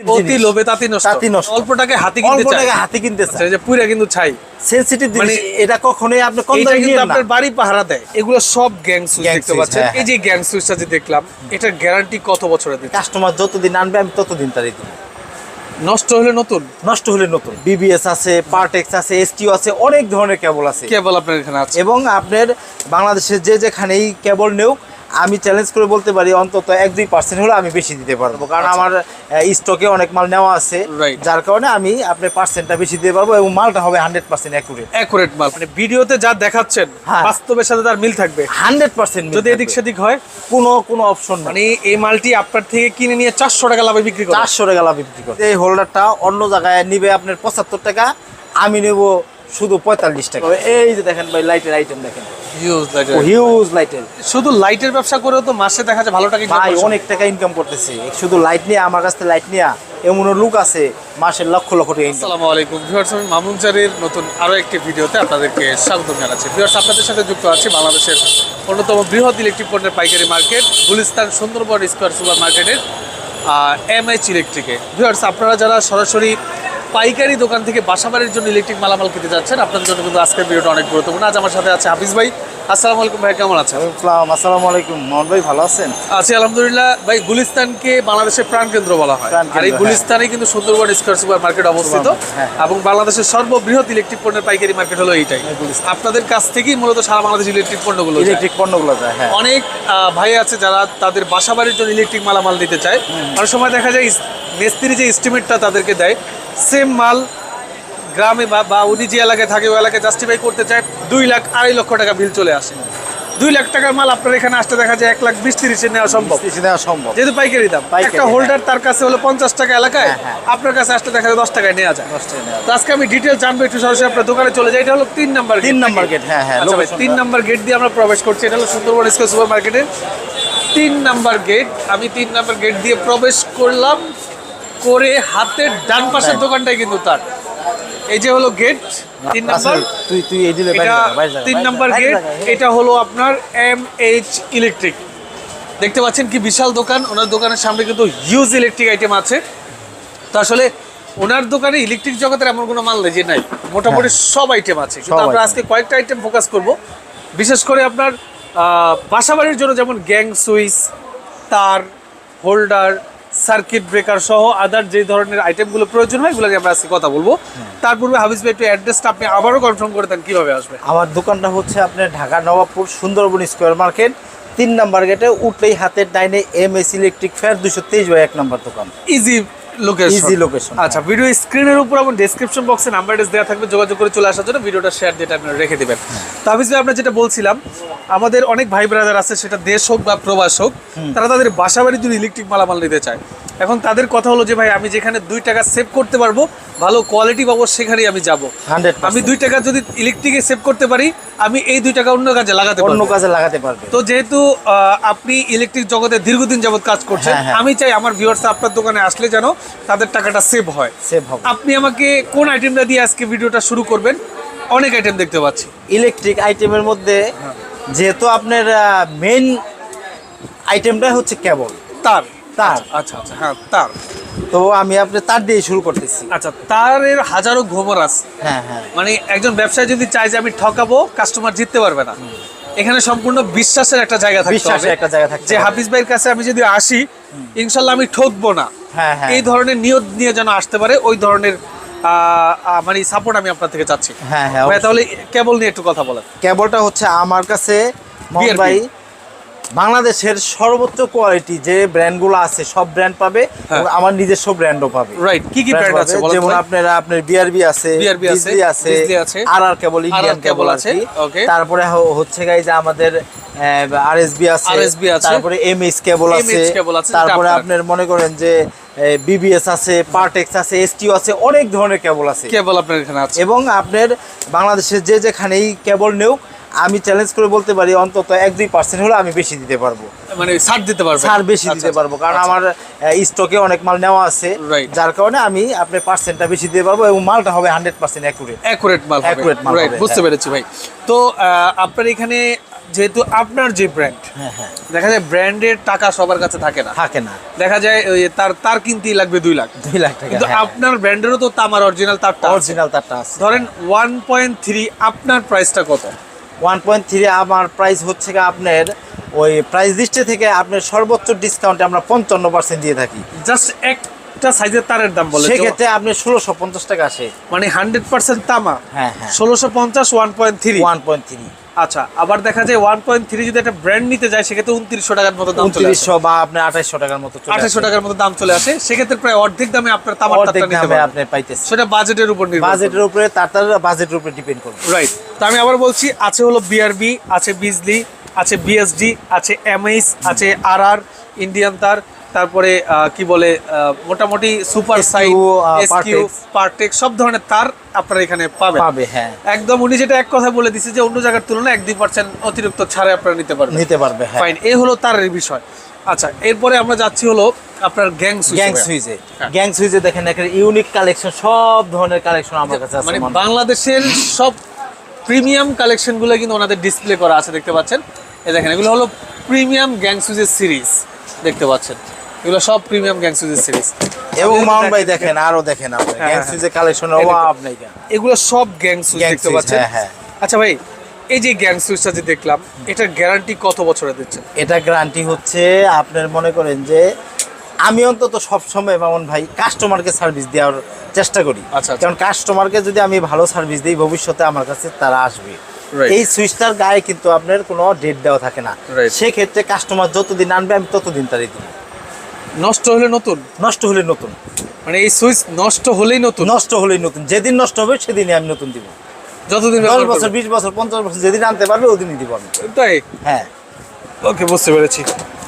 অতি লোভে তাঁতি নষ্ট। তাঁতি নষ্ট। অল্প টাকায় হাতি কিনতে অল্প চায়। টাকা হাতে কিনতে আচ্ছা, চায়। যে পুরা কিন্তু ছাই। সেনসিটিভ জিনিস মানে- এটা কখনোই আপনি কম দামে কিন্তু নিয়েন না। আপনার বাড়ি পাহারা দেয়। এগুলো সব গ্যাং সুইচ দেখতে পাচ্ছেন। হ্যাঁ, এই যে গ্যাং সুইচটা যে দেখলাম এটার গ্যারান্টি কত বছরের দিচ্ছে কাস্টমার যতদিন আনবে আমি ততদিন তারই দিব। নষ্ট হলে নতুন? নষ্ট হলে নতুন। বিবিএস আছে পার্টেক্স আছে এসটিও আছে অনেক ধরনের কেবল আছে। কেবল আপনার এখানে আছে। এবং আপনার বাংলাদেশের যে যেখানেই কেবল নেউক আমি চ্যালেঞ্জ করে বলতে পারি অন্তত এক দুই পার্সেন্ট হলে আমি বেশি দিতে পারব। কারণ আমার স্টকে অনেক মাল নেওয়া আছে আচ্ছা। যার কারণে আমি আপনার পার্সেন্টটা বেশি দিতে পারব এবং মালটা হবে হান্ড্রেড পার্সেন্ট অ্যাকুরেট অ্যাকুরেট মাল। মানে ভিডিওতে যা দেখাচ্ছেন হ্যাঁ। বাস্তবের সাথে তার মিল থাকবে। হান্ড্রেড পার্সেন্ট যদি এদিক সেদিক হয় কোনো কোনো অপশন মানে এই মালটি আপনার থেকে কিনে নিয়ে চারশো টাকা লাভে বিক্রি করে। চারশো টাকা লাভ বিক্রি করে। এই হোল্ডারটা অন্য জায়গায় নিবে আপনার পঁচাত্তর টাকা আমি নেব শুধু পঁয়তাল্লিশ টাকা। এই যে দেখেন ভাই লাইটের আইটেম দেখেন। Light হিউজ লাইটের শুধু লাইটের ব্যবসা করেও তো মাসে দেখা যায় ভালো টাকা ভাই অনেক টাকা ইনকাম করতেছে। শুধু লাইট নিয়ে আমার কাছ থেকে লাইট নিয়ে লুক আছে মাসের লক্ষ লক্ষ টাকা আসসালামু আলাইকুম। ভিউয়ার্স আমি মামুন জারির নতুন আরও একটি ভিডিওতে আপনাদেরকে স্বাগত জানাচ্ছি। ভিউয়ার্স আপনাদের সাথে যুক্ত আছি বাংলাদেশের অন্যতম বৃহৎ ইলেকট্রিক পণ্যের পাইকারি market Gulistan Sundarban square super মার্কেটের এম এইচ ইলেকট্রিকে ভিউয়ার্স আপনারা যারা সরাসরি পাইকারি দোকান থেকে বাসাবাড়ির জন্য ইলেকট্রিক মালামাল কিনতে যাচ্ছেন। আপনাদের জন্য কিন্তু আজকের ভিডিওটা অনেক গুরুত্বপূর্ণ। আজ আমার সাথে আছে হাফিজ ভাই। আসসালামু আলাইকুম ভাই কেমন আছেন? আসসালাম আলাইকুম। মোহন ভাই ভালো আছেন? আছি আলহামদুলিল্লাহ। ভাই গুলিস্তানকে বাংলাদেশের প্রাণকেন্দ্র বলা হয়। আর এই হ্যাঁ। গুলিস্তানে কিন্তু সুন্দরবন স্কোয়ার সুপার মার্কেট অবস্থিত। হ্যাঁ। এবং বাংলাদেশের সর্ববৃহৎ ইলেকট্রিক পণ্যের পাইকারি মার্কেট হলো এইটাই। আপনাদের কাছ থেকেই মূলত সারা বাংলাদেশ ইলেকট্রিক পণ্যগুলো। ইলেকট্রিক পণ্যগুলো যায় হ্যাঁ। অনেক ভাই আছে যারা তাদের বাসা বাড়ির জন্য ইলেকট্রিক মালামাল নিতে চায়। অনেক সময় দেখা যায় মিস্ত্রি যে এস্টিমেটটা তাদেরকে দেয় সেম মাল গ্রামে বা বা উনি যে এলাকায় থাকে ওই এলাকায় জাস্টিফাই করতে চায় দুই লাখ আড়াই লক্ষ টাকা বিল চলে আসে। দুই লাখ টাকার মাল আপনার এখানে আসতে দেখা যায় এক লাখ বিশ তিরিশে নেওয়া সম্ভব। দেওয়া সম্ভব। যেহেতু পাইকারি দাম। একটা। হোল্ডার তার কাছে হলো পঞ্চাশ টাকা এলাকায় হ্যাঁ, হ্যাঁ। আপনার কাছে আসতে দেখা যায় দশ টাকায় নেওয়া যায়। দশ টাকা তো আজকে আমি ডিটেল জানব একটু সরাসরি আপনার দোকানে চলে যাই। এটা হলো তিন নাম্বার তিন নাম্বার গেট হ্যাঁ হ্যাঁ আচ্ছা তিন। নাম্বার গেট দিয়ে আমরা প্রবেশ করছি। এটা হলো সুন্দরবন স্কোয়ার সুপার মার্কেটের তিন নাম্বার গেট আমি তিন নাম্বার গেট দিয়ে প্রবেশ করলাম। করে হাতের ডান পাশের হ্যাঁ। দোকানটাই কিন্তু তার। এই যে হলো গেট তিন নাম্বার। তুই তুই এই দিলে তিন নাম্বার গেট এটা হলো আপনার এম এইচ ইলেকট্রিক দেখতে পাচ্ছেন কি বিশাল দোকান ওনার দোকানের সামনে কিন্তু হিউজ ইলেকট্রিক আইটেম আছে। তো আসলে ওনার দোকানে ইলেকট্রিক জগতের এমন কোনো মাল নেই যে নাই। মোটামুটি সব আইটেম আছে। কিন্তু হ্যাঁ। আমরা আজকে কয়েকটা আইটেম ফোকাস করব। বিশেষ করে আপনার বাসাবাড়ির জন্য যেমন গ্যাং সুইচ তার হোল্ডার সার্কিট ব্রেকার সহ আদার যে ধরনের আইটেমগুলো প্রয়োজন হয় এগুলো নিয়ে আমরা আজকে কথা বলব। তার পূর্বে হাবিজ ভাই একটু অ্যাড্রেসটা আপনি আবারও কনফার্ম করে দেন কীভাবে আসবে? আমার দোকানটা হচ্ছে আপনার ঢাকা নবাবপুর সুন্দরবন স্কোয়ার মার্কেট তিন নাম্বার গেটে উঠলেই হাতের ডাইনে এম এস ইলেকট্রিক ফেয়ার দুশো তেইশ বাই এক নাম্বার দোকান। ইজি লোকেশন Easy location, আচ্ছা ভিডিও স্ক্রিনের উপর এবং ডেসক্রিপশন বক্সে নাম্বার অ্যাড্রেস দেওয়া থাকবে যোগাযোগ করে চলে আসার জন্য ভিডিওটা শেয়ার যেটা আপনারা রেখে দিবেন। তো হাফিজ ভাই আমরা যেটা বলছিলাম আমাদের অনেক ভাই ব্রাদার আছে সেটা দেশ হোক বা প্রবাস হোক তারা তাদের বাসা বাড়ির জন্য ইলেকট্রিক মালামাল নিতে চায়। এখন তাদের কথা হলো যে ভাই আমি যেখানে দুই টাকা সেভ করতে পারব ভালো কোয়ালিটি পাবো সেখানেই আমি যাব। আমি দুই টাকা যদি ইলেকট্রিকে সেভ করতে পারি আমি এই দুই টাকা অন্য কাজে লাগাতে অন্য কাজে লাগাতে পারব। তো যেহেতু আপনি ইলেকট্রিক জগতে দীর্ঘদিন যাবৎ কাজ করছেন হ্যাঁ, হ্যাঁ। আমি চাই আমার ভিউয়ার্স আপনার দোকানে আসলে যেন তাদের টাকাটা সেভ হয়। সেভ হবে। আপনি আমাকে কোন আইটেমটা দিয়ে আজকে ভিডিওটা শুরু করবেন? অনেক আইটেম দেখতে পাচ্ছি। ইলেকট্রিক আইটেমের মধ্যে যেহেতু আপনার মেন আইটেমটা হচ্ছে কেবল তার। তার। আচ্ছা আচ্ছা হ্যাঁ তার। তো আমি আপনি তার দিয়ে শুরু করতেছি। আচ্ছা তারের হাজারো ঘোমর আছে। হ্যাঁ হ্যাঁ। মানে একজন ব্যবসায়ী যদি চায় যে আমি ঠকাবো কাস্টমার জিততে পারবে না। এখানে সম্পূর্ণ বিশ্বাসের একটা জায়গা থাকতে বিশ্বাসের একটা জায়গা যে হাফিজ ভাইয়ের কাছে আমি যদি আসি ইনশাল্লাহ আমি ঠকবো না। হ্যাঁ হ্যাঁ। এই ধরনের নিয়ত নিয়ে যেন আসতে পারে ওই ধরনের মানে সাপোর্ট আমি আপনার থেকে চাচ্ছি। হ্যাঁ হ্যাঁ তাহলে কেবল নিয়ে একটু কথা বলেন। কেবলটা হচ্ছে আমার কাছে বাংলাদেশের সর্বোচ্চ কোয়ালিটি যে ব্র্যান্ডগুলো আছে সব ব্র্যান্ড পাবে হ্যাঁ। আমার নিজস্ব ব্র্যান্ডও পাবে রাইট কি কি ব্র্যান্ড আছে যেমন? আপনার আপনার বিআরবি আছে BRB আছে, বিজলি আছে আর আর কেবল ইন্ডিয়ান কেবল আছে okay. তারপরে হচ্ছে গাই যে আমাদের আরএসবি আছে RSB আছে, তারপরে এমএইচ কেবল আছে তারপরে আপনার। আপনার মনে করেন যে বিবিএস আছে পার্টেক্স আছে এসটিও আছে অনেক ধরনের কেবল আছে কেবল আপনার এখানে আছে এবং আপনার বাংলাদেশের যে যেখানেই কেবল নেউক আমি চ্যালেঞ্জ করে বলতে পারি অন্তত এক দুই পার্সেন্ট হলে আমি বেশি দিতে পারব। মানে ছাড় দিতে পারবে ছাড় বেশি আচ্ছা, দিতে পারব কারণ আচ্ছা। আমার স্টকে অনেক মাল নেওয়া আছে যার কারণে আমি আপনার পার্সেন্টটা বেশি দিতে পারব এবং মালটা হবে হান্ড্রেড পার্সেন্ট অ্যাকুরেট অ্যাকুরেট মাল Accurate মাল বুঝতে হ্যাঁ। পেরেছি ভাই। তো আপনার এখানে যেহেতু আপনার যে ব্র্যান্ড হ্যাঁ হ্যাঁ। দেখা যায় ব্র্যান্ডের টাকা সবার কাছে থাকে না। থাকে না। দেখা যায় তার তার কিনতেই লাগবে দুই লাখ। দুই লাখ টাকা কিন্তু আপনার ব্র্যান্ডেরও তো তামার অরিজিনাল তারটা অরিজিনাল তারটা আছে। ধরেন ওয়ান পয়েন্ট থ্রি আপনার প্রাইসটা কত? ওয়ান পয়েন্ট থ্রি আমার প্রাইস হচ্ছে আপনার ওই প্রাইস লিস্টে থেকে আপনার সর্বোচ্চ ডিসকাউন্টে আমরা পঞ্চান্ন পার্সেন্ট দিয়ে থাকি। জাস্ট একটা সাইজের তারের দাম বলে সেক্ষেত্রে আপনি ষোলোশো পঞ্চাশ টাকা আসে। মানে হান্ড্রেড পার্সেন্ট তামা। হ্যাঁ হ্যাঁ। ষোলোশো পঞ্চাশ one point three one point three আচ্ছা আবার দেখা যায় ওয়ান পয়েন্ট থ্রি যদি একটা ব্র্যান্ড নিতে যায় সেক্ষেত্রে উনত্রিশশো টাকার মতো দাম উনত্রিশশো বা আপনার আঠাইশশো টাকার মতো আঠাশশো টাকার মতো দাম চলে আসে। সেক্ষেত্রে প্রায় অর্ধেক দামে আপনার তামার অর্ধেক দামে আপনি পাইতেছেন। সেটা বাজেটের উপর বাজেটের উপরে তার তার বাজেটের উপরে ডিপেন্ড করবে। রাইট তো আমি আবার বলছি আছে হলো বিআরবি আছে বিজলি আছে বিএসডি আছে এমএইস আছে আর আর ইন্ডিয়ান তার তারপরে আহ, কি বলে মোটামুটি সুপার এসকিউ পার্টেক সব ধরনের তার আপনারা এখানে পাবেন। পাবে হ্যাঁ। একদম উনি যেটা এক কথা বলে দিছে যে অন্য জায়গার তুলনায় এক দুই পার্সেন্ট অতিরিক্ত ছাড়ে আপনারা নিতে পারবেন। নিতে পারবে হ্যাঁ। ফাইন এই হলো তারের বিষয়। আচ্ছা এরপরে আমরা যাচ্ছি হলো আপনার গ্যাং গ্যাং সুইজে হ্যাঁ। গ্যাং সুইজে দেখেন একটা ইউনিক কালেকশন সব ধরনের কালেকশন আমার কাছে আছে মানে মানে বাংলাদেশের সব প্রিমিয়াম কালেকশনগুলো কিন্তু ওনাদের ডিসপ্লে করা আছে দেখতে পাচ্ছেন? এই দেখেন এগুলো হলো প্রিমিয়াম গ্যাং সুইজের সিরিজ দেখতে পাচ্ছেন। এগুলো সব প্রিমিয়াম গ্যাং সুইজের সিরিজ এবং মাউন্ট ভাই দেখেন। আরও দেখেন আপনি। গ্যাং। সুইজে কালেকশন অভাব নাই এগুলো সব গ্যাং সুইচ দেখতে পাচ্ছেন। হ্যাঁ, হ্যাঁ। আচ্ছা ভাই এই যে গ্যাং সুইচটা যে দেখলাম এটার গ্যারান্টি কত বছরে দিচ্ছেন? এটা গ্যারান্টি হচ্ছে আপনার মনে করেন যে আমি অন্তত সবসময় মামুন ভাই কাস্টমারকে সার্ভিস দেওয়ার চেষ্টা করি। আচ্ছা, আচ্ছা। কারণ কাস্টমারকে যদি আমি ভালো সার্ভিস দিই ভবিষ্যতে আমার কাছে তারা আসবে। এই সুইচটার গায়ে কিন্তু আপনার কোনো ডেট দেওয়া থাকে না। সেক্ষেত্রে কাস্টমার যতদিন আনবে আমি ততদিন তারই দিব। নষ্ট হলে নতুন। নষ্ট হলে নতুন। মানে এই সুইচ নষ্ট হলেই নতুন। নষ্ট হলেই নতুন। যেদিন নষ্ট হবে সেদিনই আমি নতুন দিব। যতদিন দশ বছর বিশ বছর পঞ্চাশ বছর যেদিন আনতে পারবে ওদিনই দিব আমি। তাই? হ্যাঁ। ওকে বুঝতে পেরেছি।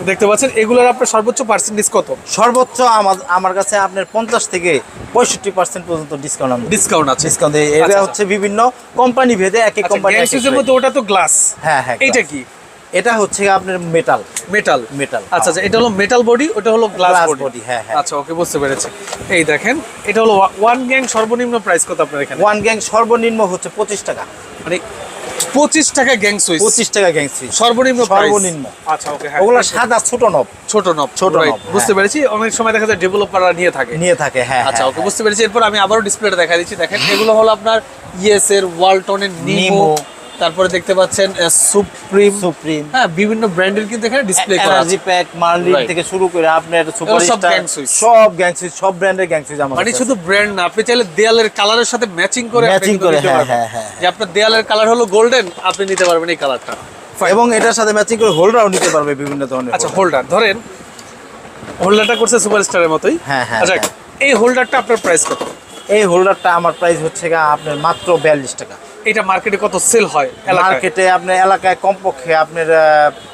দেখতে পাচ্ছেন এগুলোর আপনার সর্বোচ্চ পার্সেন্টেজ কত? সর্বোচ্চ আমার আমার কাছে আপনার পঞ্চাশ থেকে পঁয়ষট্টি পার্সেন্ট পর্যন্ত ডিসকাউন্ট আমি ডিসকাউন্ট আছে। ডিসকাউন্ট আচ্ছা, এটা আচ্ছা। হচ্ছে বিভিন্ন কোম্পানি ভেদে এক এক কোম্পানি মধ্যে ওটা তো গ্লাস হ্যাঁ হ্যাঁ glass। কি? এটা হচ্ছে আপনার মেটাল মেটাল মেটাল আচ্ছা আচ্ছা এটা হলো মেটাল বডি ওটা হলো গ্লাস বডি হ্যাঁ, হ্যাঁ। আচ্ছা ওকে বুঝতে পেরেছি। এই দেখেন এটা হলো ওয়ান গ্যাং সর্বনিম্ন প্রাইস কত আপনার এখানে? ওয়ান গ্যাং সর্বনিম্ন হচ্ছে পঁচিশ টাকা। মানে পঁচিশ টাকা গ্যাং সুইচ পঁচিশ টাকা গ্যাং সুইচ সর্বনিম্ন? সর্বনিম্ন। আচ্ছা ওকে হ্যাঁ। ওগুলো সাদা ছোট নব ছোট নব ছোট নব, বুঝতে হ্যাঁ। পেরেছি। অনেক সময় দেখা যায় ডেভেলপাররা নিয়ে থাকে। নিয়ে থাকে হ্যাঁ আচ্ছা হ্যাঁ, ওকে বুঝতে পেরেছি। এরপর আমি আবারও ডিসপ্লেটা দেখা দিচ্ছি। দেখেন এগুলো হলো আপনার ইএস এর ওয়ালটনের নিমো। তারপরে দেখতে পাচ্ছেন সুপ্রিম সুপ্রিম হ্যাঁ বিভিন্ন ব্র্যান্ডের কিন্তু এখানে ডিসপ্লে করা আছে। এনার্জি প্যাক মার্লিন থেকে শুরু করে আপনার সুপার সব switch। সব গ্যাং সুইচ সব ব্র্যান্ডের গ্যাং সুইচ আমার মানে শুধু ব্র্যান্ড না আপনি চাইলে দেয়ালের কালারের সাথে ম্যাচিং করে কিন্তু করে, হ্যাঁ, হ্যাঁ, হ্যাঁ। যে আপনার দেয়ালের কালার হলো গোল্ডেন আপনি নিতে পারবেন এই কালারটা। এবং এটার সাথে ম্যাচিং করে হোল্ডারও নিতে পারবে বিভিন্ন ধরনের আচ্ছা হোল্ডার ধরেন হোল্ডারটা করছে সুপারস্টারের মতোই। হ্যাঁ, হ্যাঁ, আচ্ছা হ্যাঁ। এই হোল্ডারটা আপনার প্রাইস কত? এই হোল্ডারটা আমার প্রাইস হচ্ছে গা আপনার মাত্র বিয়াল্লিশ টাকা। এটা মার্কেটে কত সেল হয় মার্কেটে আপনার এলাকায় কমপক্ষে আপনার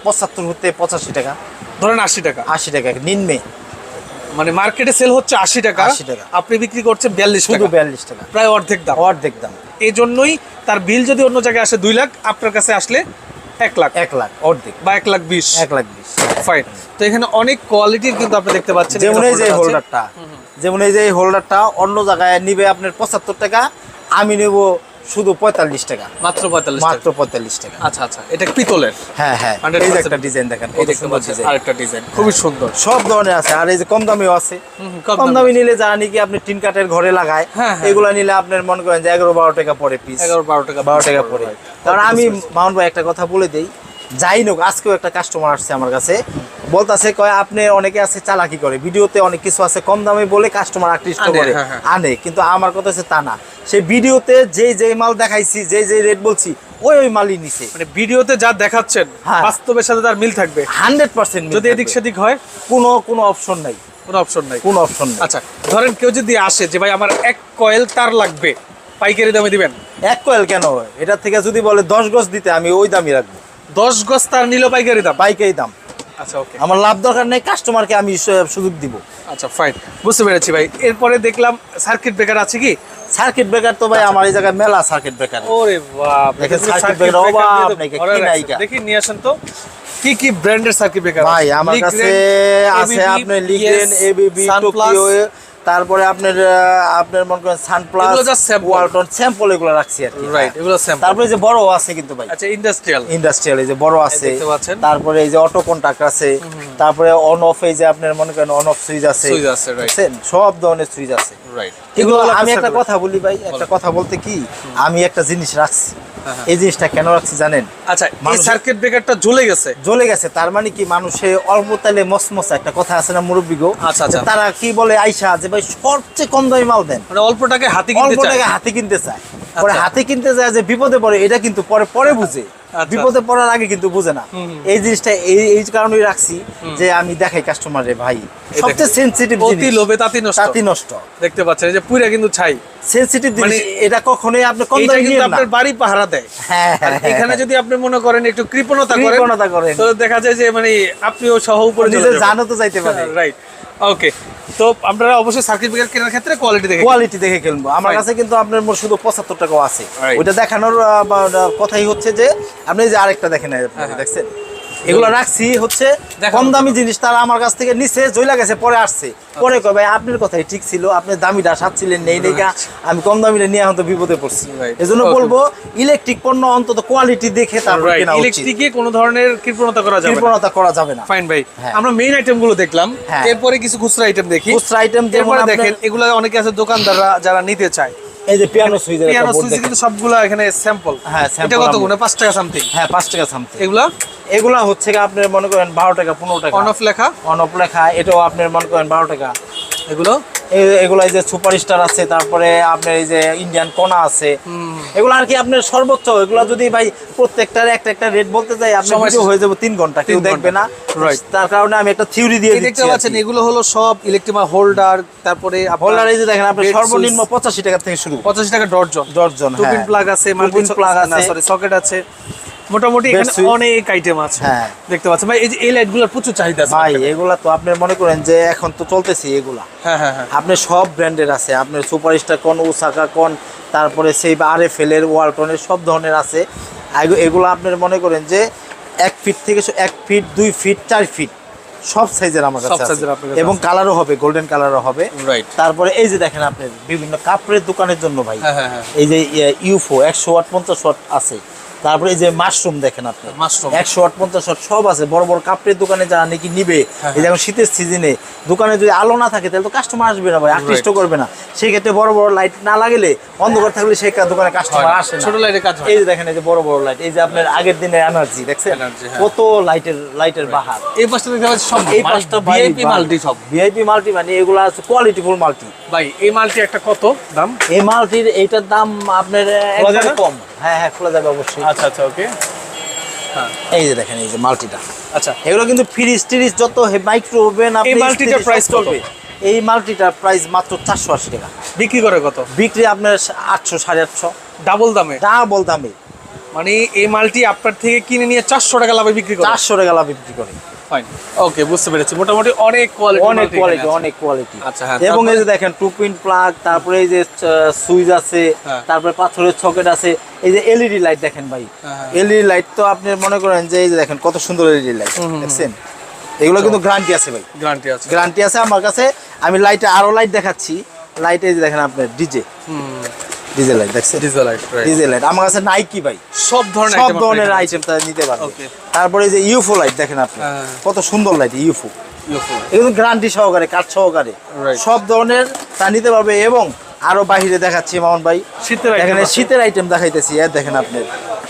পঁচাত্তর হতে পঁচাশি টাকা। ধরেন আশি টাকা। আশি টাকা নিম্নে। মানে মার্কেটে সেল হচ্ছে আশি টাকা 80 টাকা। আপনি বিক্রি করছেন বিয়াল্লিশ শুধু টাকা। বিয়াল্লিশ টাকা। প্রায় অর্ধেক দাম। অর্ধেক দাম। এই জন্যই তার বিল যদি অন্য জায়গায় আসে দুই লাখ আপনার কাছে আসলে এক লাখ। এক লাখ অর্ধেক। বা এক লাখ বিশ। এক লাখ বিশ। ফাইন তো এখানে অনেক কোয়ালিটির কিন্তু আপনি দেখতে পাচ্ছেন। যেমন এই যে হোল্ডারটা যেমন এই যে এই হোল্ডারটা অন্য জায়গায় নিবে আপনার পঁচাত্তর টাকা আমি নেব শুধু পঁয়তাল্লিশ টাকা। মাত্র পঁয়তাল্লিশ মাত্র পঁয়তাল্লিশ টাকা। আচ্ছা আচ্ছা এটা পিতলের? হ্যাঁ হ্যাঁ এই যে একটা ডিজাইন দেখেন কত সুন্দর ডিজাইন আরেকটা ডিজাইন খুবই সুন্দর। সব ধরনের আছে আর এই যে কম দামিও আছে। কম দামি নিলে যারা নাকি আপনি টিন কাঠের ঘরে লাগায় হ্যাঁ, হ্যাঁ। নিলে আপনার মনে করেন যে এগারো বারো টাকা পরে পিস এগারো বারো টাকা বারো টাকা পরে. কারণ আমি মাউন্ট ভাই একটা কথা বলে দিই যাই হোক আজকেও একটা কাস্টমার আসছে আমার কাছে। বলতাছে কয় আপনি অনেকে আছে চালাকি করে ভিডিওতে অনেক কিছু আছে কম দামে বলে কাস্টমার আকৃষ্ট করে হ্যাঁ, হ্যাঁ। আনে। কিন্তু আমার কথা হচ্ছে তা না। সেই ভিডিওতে যেই যেই মাল দেখাইছি যেই যেই রেট বলছি ওই ওই মালই নিছে। মানে ভিডিওতে যা দেখাচ্ছেন হ্যাঁ। বাস্তবের সাথে তার মিল থাকবে। হান্ড্রেড পার্সেন্ট যদি এদিক সেদিক হয় কোনো কোনো অপশন নাই। কোনো অপশন নাই। কোনো অপশন নাই। আচ্ছা ধরেন কেউ যদি আসে যে ভাই আমার এক কয়েল তার লাগবে পাইকারি দামে দিবেন? এক কয়েল কেন এটা থেকে যদি বলে দশ গজ দিতে আমি ওই দামই রাখব। দশ গজ তার নিল পাইকারি দাম। পাইকারি দাম। আমার লাভ দরকার নেই কাস্টমারকে আমি সুযোগ দিব। আচ্ছা ফাইন বুঝতে পেরেছি ভাই। এরপরে দেখলাম সার্কিট ব্রেকার আছে কি? সার্কিট ব্রেকার তো ভাই আমার এই জায়গায় মেলা সার্কিট ব্রেকার ওরে বাপ দেখেন সার্কিট ব্রেকার অভাব নাকি, কি নাইকা? দেখি নিয়ে আসেন তো। কি কি ব্র্যান্ডের সার্কিট ব্রেকার ভাই আমার কাছে আছে আপনি লিগেন এবিবি টোকিও তারপরে আপনার আপনার মনে করেন সানপ্লাস ওয়ালটন স্যাম্পল এগুলো রাখছি আর কি। রাইট এগুলো স্যাম্পল তারপরে যে বড় আছে কিন্তু ভাই। আচ্ছা ইন্ডাস্ট্রিয়াল ইন্ডাস্ট্রিয়াল এই যে বড় আছে। দেখতে পাচ্ছেন। তারপরে এই যে অটো কন্টাক্ট আছে। তারপরে অন অফ এই যে আপনার মনে করেন অন অফ সুইচ আছে। সুইচ আছে. বুঝছেন? সব ধরনের সুইচ আছে। রাইট এগুলো আমি একটা কথা বলি ভাই একটা কথা বলতে কি? আমি একটা জিনিস রাখছি। এই জিনিসটা কেন রাখছি জানেন? আচ্ছা এই সার্কিট ব্রেকারটা জ্বলে গেছে। জ্বলে গেছে তার মানে কি মানুষে অল্প তালে মসমসা একটা কথা আছে না মুরব্বী গো? আচ্ছা, আচ্ছা। তারা কি বলে আইসা যে ভাই সবচেয়ে কম দামি মাল দেন। মানে অল্প টাকায় হাতে কিনতে অল্প চায়। টাকা হাতে কিনতে চায়। পরে হাতি হাতে কিনতে চায় যে বিপদে পড়ে এটা কিন্তু পরে পরে বুঝে। আচ্ছা। বিপদে পড়ার আগে কিন্তু বুঝে না। এই জিনিসটা এই এই কারণেই রাখছি যে আমি দেখাই কাস্টমারে ভাই। সবচেয়ে সেনসিটিভ অতি লোভে তাতি নষ্ট। তাতি নষ্ট। দেখতে পাচ্ছেন যে পুরা কিন্তু ছাই। সেনসিটিভ জিনিস মানে এটা কখনোই আপনি কম দামে কিন্তু না। আপনার বাড়ি পাহারা দেয়। হ্যাঁ হ্যাঁ, এখানে হ্যাঁ। যদি আপনি মনে করেন একটু কৃপণতা করেন কৃপণতা করেন। তো দেখা যায় যে মানে আপনিও সহ উপরে নিজে জানো তো যাইতে পারে। রাইট ওকে তো আপনারা অবশ্যই সার্কিট ব্রেকার কেনার ক্ষেত্রে কোয়ালিটি দেখে কোয়ালিটি দেখে কিনবো। আমার কাছে কিন্তু আপনার শুধু পঁচাত্তর টাকাও আছে। ওইটা দেখানোর কথাই হচ্ছে যে আপনি যে আরেকটা দেখেন আপনি, হ্যাঁ। দেখছেন? এগুলো রাখছি হচ্ছে কম দামি জিনিস তারা আমার কাছ থেকে নিচে জইলা গেছে পরে আসছে। পরে কয় ভাই আপনার কথাই ঠিক ছিল আপনি দামিটা সাচ্ছিলেন নেই নেই আমি কম দামিটা নিয়ে এখন তো বিপদে পড়ছি। Right. এজন্য বলব ইলেকট্রিক পণ্য অন্তত কোয়ালিটি দেখে তারপর কেনা উচিত। ইলেকট্রিকে কোনো ধরনের কৃপণতা করা যাবে না। কৃপণতা করা যাবে না। ফাইন ভাই। হ্যাঁ। আমরা মেইন আইটেমগুলো দেখলাম। হ্যাঁ। এরপরে কিছু খুচরা আইটেম দেখি। খুচরা আইটেম যেমন দেখেন এগুলো অনেকে আছে দোকানদাররা যারা নিতে চায়। এই যে পিয়ানো সুইচের পিয়ানো সুইচ কিন্তু সবগুলো এখানে স্যাম্পল হ্যাঁ, এটা কত গুণে? পাঁচ টাকা সামথিং হ্যাঁ পাঁচ টাকা সামথিং এগুলা? এগুলা হচ্ছে কি আপনি মনে করেন বারো টাকা পনেরো টাকা। অন অফ লেখা? অনপ লেখা এটাও আপনি মনে করেন বারো টাকা। এগুলো? এগুলো এই যে সুপার স্টার আছে তারপরে আপনার এই যে ইন্ডিয়ান কোনা আছে এগুলো আর কি আপনার সর্বোচ্চ? এগুলো যদি ভাই প্রত্যেকটার একটা একটা রেট বলতে যাই আপনার সময় ভিডিও হয়ে যাবে তিন ঘণ্টা কেউ দেখবে না. তার কারণে আমি একটা থিওরি দিয়ে দেখতে পাচ্ছেন এগুলো হলো সব ইলেকট্রিমা হোল্ডার তারপরে হোল্ডার এই যে দেখেন আপনি সর্বনিম্ন। পঁচাশি টাকা থেকে শুরু। পঁচাশি টাকা ডর্জন হ্যাঁ। প্লাগ আছে Two মাল্টি pin আছে। সরি সকেট আছে। মোটামুটি এখানে। অনেক আইটেম আছে। হ্যাঁ। দেখতে পাচ্ছেন। ভাই এই যে এই লাইটগুলোর প্রচুর চাহিদা আছে ভাই এগুলা তো আপনি মনে করেন যে এখন তো চলতেছে এগুলা। হ্যাঁ হ্যাঁ হ্যাঁ। সব ব্র্যান্ডের আছে। আপনার সুপারস্টার কোন ওসাকা কোন তারপরে সেই আর এফ এল এর ওয়ালটনের সব ধরনের আছে। এগুলো আপনার মনে করেন যে এক ফিট থেকে এক ফিট দুই ফিট চার ফিট সব সাইজের আমার কাছে এবং কালারও হবে গোল্ডেন কালারও হবে। তারপরে এই যে দেখেন আপনার বিভিন্ন কাপড়ের দোকানের জন্য ভাই। হ্যাঁ হ্যাঁ হ্যাঁ। এই যে ইউফো একশো ওয়াট পঞ্চাশ ওয়াট আছে। তারপরে এই যে মাশরুম দেখেন আপনি। Mushroom। একশো আট পঞ্চাশ সব আছে বড় বড় কাপড়ের দোকানে যারা নাকি নিবে হ্যাঁ, এই যেমন শীতের সিজনে দোকানে যদি আলো না থাকে তাহলে তো কাস্টমার আসবে না ভাই আকৃষ্ট করবে না। সেই ক্ষেত্রে বড় বড় লাইট না লাগলে অন্ধকার থাকলে সেই দোকানে কাস্টমার আসে না। ছোট লাইটের কাজ হয় এই যে দেখেন এই যে বড় বড় লাইট এই যে আপনার আগের দিনের এনার্জি দেখছেন? হ্যাঁ। কত লাইটের লাইটের বাহার। এই পাশটা দেখতে পাচ্ছি সব এই পাঁচটা ভিআইপি মাল্টি সব। ভিআইপি মাল্টি মানে এগুলো আছে কোয়ালিটিফুল মাল্টি ভাই এই মাল্টি একটা কত দাম? এই মালটির এইটার দাম আপনার একবারে কম। হ্যাঁ হ্যাঁ খোলা যাবে অবশ্যই। আচ্ছা আচ্ছা ওকে হ্যাঁ। এই যে দেখেন এই যে মাল্টিটা। আচ্ছা। এগুলো কিন্তু ফ্রিজ টিরিজ যত মাইক্রো ওভেন এই মাল্টিটার price কত? এই মাল্টিটার প্রাইস মাত্র চারশো আশি টাকা। বিক্রি করে কত? বিক্রি আপনার আটশো সাড়ে আটশো। ডাবল দামে? ডাবল দামে। মানে এই মালটি আপনার থেকে কিনে নিয়ে চারশো টাকা লাভে বিক্রি করে? চারশো টাকা লাভ বিক্রি করে। ওকে বুঝতে পেরেছি। মোটামুটি অনেক কোয়ালিটি অনেক কোয়ালিটি অনেক কোয়ালিটি আচ্ছা, হ্যাঁ, এবং এই যে দেখেন টু পিন প্লাগ তারপরে এই যে সুইচ আছে হ্যাঁ। তারপরে পাথরের সকেট আছে। এই যে এলইডি লাইট দেখেন ভাই। হ্যাঁ। এলইডি লাইট তো আপনি মনে করেন যে এই যে দেখেন কত সুন্দর এলইডি লাইট দেখছেন? এগুলো কিন্তু গ্যারান্টি আছে ভাই। গ্যারান্টি আছে। গ্যারান্টি আছে আমার কাছে। আমি লাইটে আরও লাইট দেখাচ্ছি। লাইটে যে দেখেন আপনার ডিজে হুম ডিজে লাইট দেখছেন ডিজেল লাইট ডিজেল লাইট আমার কাছে নাইকি ভাই। সব ধরনের সব ধরনের আইটেম তা নিতে Okay. তারপরে যে ইউফো লাইট দেখেন আপনি। হ্যাঁ। কত সুন্দর লাইট ইউফো। এগুলো গ্যারান্টি সহকারে কাঠ সহকারে। সব ধরনের তা নিতে পারবে এবং আরও বাহিরে দেখাচ্ছি মামুন ভাই। শীতের এখানে শীতের আইটেম দেখাইতেছি এর দেখেন আপনি।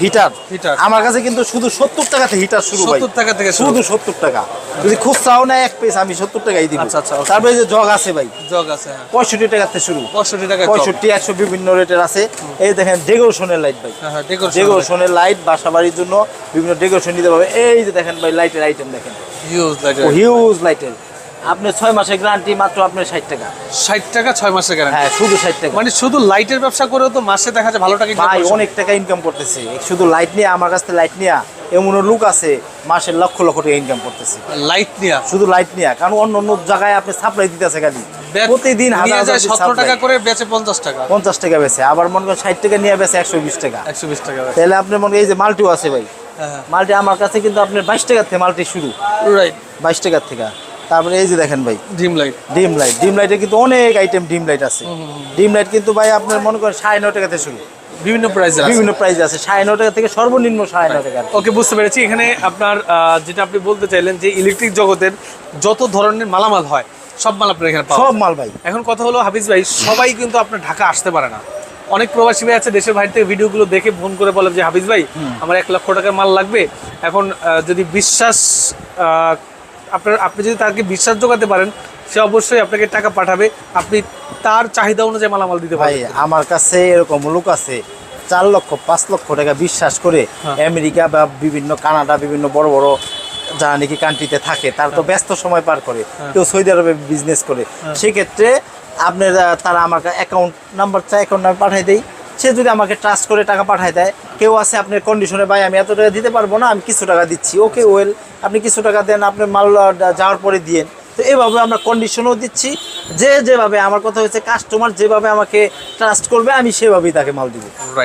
হিটার। Heater। আমার কাছে কিন্তু শুধু সত্তর টাকাতে হিটার শুরু 70 টাকা থেকে শুধু সত্তর টাকা। যদি খুচরাও নেয় এক পিস আমি সত্তর টাকাই দিব। আচ্ছা, আচ্ছা. তারপরে যে জগ আছে ভাই। জগ আছে হ্যাঁ। পঁয়ষট্টি টাকাতে শুরু। পঁয়ষট্টি টাকা পঁয়ষট্টি একশো বিভিন্ন রেটের আছে। এই দেখেন ডেকোরেশনের লাইট ভাই। হ্যাঁ হ্যাঁ ডেকোরেশনের লাইট বাসা বাড়ির জন্য বিভিন্ন ডেকোরেশন নিতে পারবে। এই যে দেখেন ভাই লাইটের আইটেম দেখেন। ইউজ লাইট হিউজ লাইটের আপনি ছয় মাসের গ্যারান্টি মাত্র আপনার ষাট টাকা। 60 টাকা ছয় মাসের গ্যারান্টি হ্যাঁ শুধু ষাট টাকা। মানে শুধু লাইটের ব্যবসা করেও তো মাসে দেখা যায় ভালো টাকা ভাই অনেক টাকা ইনকাম করতেছে। শুধু লাইট নিয়ে আমার কাছ থেকে লাইট নিয়ে এমন লোক আছে মাসের লক্ষ লক্ষ টাকা ইনকাম করতেছে। লাইট নিয়া? শুধু লাইট নিয়ে কারণ অন্য অন্য জায়গায় আপনি সাপ্লাই দিতেছে খালি। প্রতিদিন হাজার হাজার টাকা করে বেচে পঞ্চাশ টাকা। পঞ্চাশ টাকা বেছে আবার মনে করেন ষাট টাকা নিয়ে বেছে একশো বিশ টাকা। একশো বিশ টাকা তাহলে আপনি মনে এই যে মাল্টিও আছে ভাই। হ্যাঁ মাল্টি আমার কাছে কিন্তু আপনার বাইশ টাকার থেকে মাল্টি শুরু। রাইট বাইশ টাকার থেকে। তারপরে এই যে দেখেন ভাই ডিম লাইট। Dim light. ডিম লাইটে কিন্তু অনেক আইটেম ডিম লাইট আছে। ডিম লাইট কিন্তু ভাই আপনার মনে করেন সাড়ে নয় টাকা থেকে শুরু। বিভিন্ন প্রাইসের আছে। বিভিন্ন প্রাইস আছে। সাড়ে নয় টাকা থেকে সর্বনিম্ন সাড়ে নয় টাকা ওকে বুঝতে পেরেছি। এখানে আপনার যেটা আপনি বলতে চাইলেন যে ইলেকট্রিক জগতের যত ধরনের মালামাল হয় সব মাল আপনার এখানে সব মাল ভাই। এখন কথা হলো হাফিজ ভাই সবাই কিন্তু আপনার ঢাকা আসতে পারে না। অনেক প্রবাসী ভাই আছে দেশের বাইরে থেকে ভিডিওগুলো দেখে ফোন করে বলে যে হাফিজ ভাই আমার এক লক্ষ টাকার মাল লাগবে। এখন যদি বিশ্বাস আহ, আপনার আপনি যদি তাকে বিশ্বাস জোগাতে পারেন সে অবশ্যই আপনাকে টাকা পাঠাবে। আপনি তার চাহিদা অনুযায়ী মালামাল দিতে ভাই পারবেন। আমার কাছে এরকম লোক আছে চার লক্ষ পাঁচ লক্ষ টাকা বিশ্বাস করে হ্যাঁ। আমেরিকা বা বিভিন্ন কানাডা বিভিন্ন বড় বড় যারা নাকি কান্ট্রিতে থাকে তার তো ব্যস্ত সময় পার করে হ্যাঁ। কেউ সৌদি আরবে বিজনেস করে। সেক্ষেত্রে আপনার তারা আমাকে অ্যাকাউন্ট নাম্বার চাই অ্যাকাউন্ট নাম্বার পাঠাই দেয় সে যদি আমাকে ট্রাস্ট করে টাকা পাঠায় দেয় কেউ আছে আপনার কন্ডিশনে ভাই আমি এত টাকা দিতে পারব না আমি কিছু টাকা দিচ্ছি। ওকে ওয়েল আপনি কিছু টাকা দেন আপনার মাল যাওয়ার পরে দিয়েন। তো এভাবে আমরা কন্ডিশনও দিচ্ছি। যে যেভাবে আমার কথা হচ্ছে কাস্টমার যেভাবে আমাকে ট্রাস্ট করবে আমি সেভাবেই তাকে মাল দিব.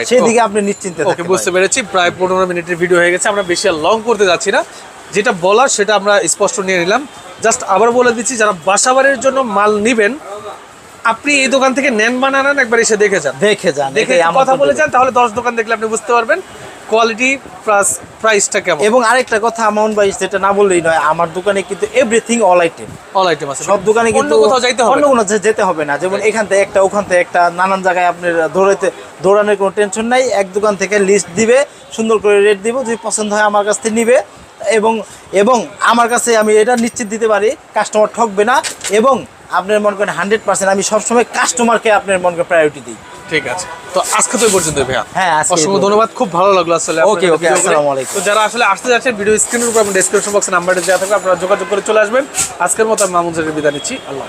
সেদিকে আপনি নিশ্চিন্তে ওকে বুঝতে পেরেছি। প্রায় পনেরো মিনিটের ভিডিও হয়ে গেছে আমরা বেশি আর লং করতে যাচ্ছি না। যেটা বলার সেটা আমরা স্পষ্ট নিয়ে নিলাম। জাস্ট আবার বলে দিচ্ছি যারা বাসাবাড়ির জন্য মাল নিবেন আপনি এই দোকান থেকে নেন বা না নেন একবার এসে দেখে যান। দেখে যান দেখে কথা বলে। যান তাহলে দশ দোকান দেখলে আপনি বুঝতে পারবেন কোয়ালিটি প্লাস প্রাইসটা কেমন। এবং আরেকটা কথা আমন ভাই যেটা না বললেই নয় আমার দোকানে কিন্তু everything all item all item আছে। সব দোকানে কিন্তু কোথাও যাইতে হবে অন্য কোনো যেতে হবে না। যেমন এখান থেকে একটা ওখান থেকে একটা নানান জায়গায় আপনার দৌড়াইতে দৌড়ানোর কোনো টেনশন নাই। এক দোকান থেকে লিস্ট দিবে সুন্দর করে রেট দিব যদি পছন্দ হয় আমার কাছ থেকে নিবে। এবং এবং আমার কাছে আমি এটা নিশ্চিত দিতে পারি কাস্টমার ঠকবে না। এবং আপনার মনে করেন হান্ড্রেড পার্সেন্ট আমি সবসময় কাস্টমারকে আপনার মনে করেন প্রায়োরিটি দিই। ঠিক আছে। তো আজকে তো পর্যন্ত ভাইয়া। হ্যাঁ, অসংখ্য ধন্যবাদ খুব ভালো লাগল আসলে ওকে ওকে আসসালামু আলাইকুম। তো যারা আসলে আসতে যাচ্ছেন ভিডিও স্ক্রিনের উপর আমি ডেসক্রিপশন বক্সে নাম্বারটা দেওয়া থাকবে আপনারা যোগাযোগ করে চলে আসবেন। আজকের মতো আমি মামুন স্যারের বিদায় নিচ্ছি আল্লাহ।